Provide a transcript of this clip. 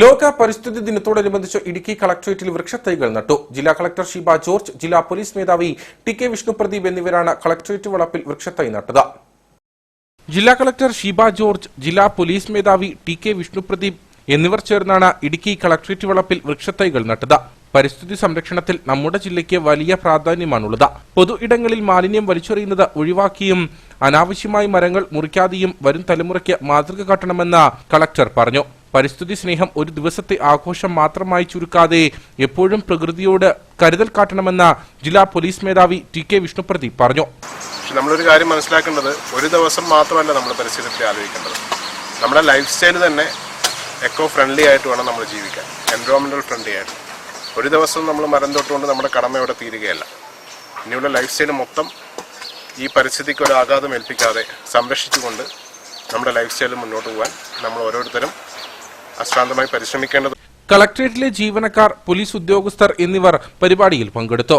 ലോക പരിസ്ഥിതി ദിനത്തോടനുബന്ധിച്ച് ഇടുക്കി കളക്ടറേറ്റിൽ വൃക്ഷത്തൈകൾ നട്ടു. ജില്ലാ കളക്ടർ ഷീബ ജോർജ് ജില്ലാ പോലീസ് മേധാവി ടി കെ വിഷ്ണുപ്രദീപ് എന്നിവരാണ് കളക്ടറേറ്റ് വളപ്പിൽ വൃക്ഷത്തൈ നട്ടത്. ജില്ലാ കളക്ടർ ഷീബ ജോർജ് ജില്ലാ പോലീസ് മേധാവി ടി കെ വിഷ്ണുപ്രദീപ് എന്നിവർ ചേർന്നാണ് ഇടുക്കി കളക്ടറേറ്റ് വളപ്പിൽ വൃക്ഷത്തൈകൾ നട്ടത്. പരിസ്ഥിതി സംരക്ഷണത്തിൽ നമ്മുടെ ജില്ലയ്ക്ക് വലിയ പ്രാധാന്യമാണുള്ളത്. പൊതു ഇടങ്ങളിൽ മാലിന്യം വലിച്ചെറിയുന്നത് ഒഴിവാക്കിയും അനാവശ്യമായി മരങ്ങൾ മുറിക്കാതെയും വരും തലമുറയ്ക്ക് മാതൃക കാട്ടണമെന്ന് കളക്ടർ പറഞ്ഞു. പരിസ്ഥിതി സ്നേഹം ഒരു ദിവസത്തെ ആഘോഷം മാത്രമായി ചുരുക്കാതെ എപ്പോഴും പ്രകൃതിയോട് കരുതൽ കാട്ടണമെന്ന് ജില്ലാ പോലീസ് മേധാവി ടി കെ വിഷ്ണുപ്രതി പറഞ്ഞു. നമ്മളൊരു കാര്യം മനസ്സിലാക്കേണ്ടത് ഒരു ദിവസം മാത്രമല്ല നമ്മൾ പരിസ്ഥിതിയെ ആലോചിക്കേണ്ടത്. നമ്മുടെ ലൈഫ് സ്റ്റൈൽ തന്നെ എക്കോ ഫ്രണ്ട്ലി ആയിട്ട് വേണം നമ്മൾ ജീവിക്കാൻ. എൻവയോൺമെന്റൽ ഫ്രണ്ട്ലി ആയിട്ട്. ഒരു ദിവസം നമ്മൾ മരം തൊട്ടുകൊണ്ട് നമ്മുടെ കടമ ഇവിടെ തീരുകയല്ല. ഇനിയുള്ള ലൈഫ് സ്റ്റൈൽ മൊത്തം ഈ പരിസ്ഥിതിക്ക് ഒരു ആഘാതം ഏൽപ്പിക്കാതെ സംരക്ഷിച്ചുകൊണ്ട് നമ്മുടെ ലൈഫ് സ്റ്റൈൽ മുന്നോട്ട് പോകാൻ നമ്മൾ ഓരോരുത്തരും അശ്രാന്തമായി പരിശ്രമിക്കേണ്ടത് കളക്ടറേറ്റിലെ ജീവനക്കാർ പോലീസ് ഉദ്യോഗസ്ഥർ എന്നിവർ പരിപാടിയിൽ പങ്കെടുത്തു.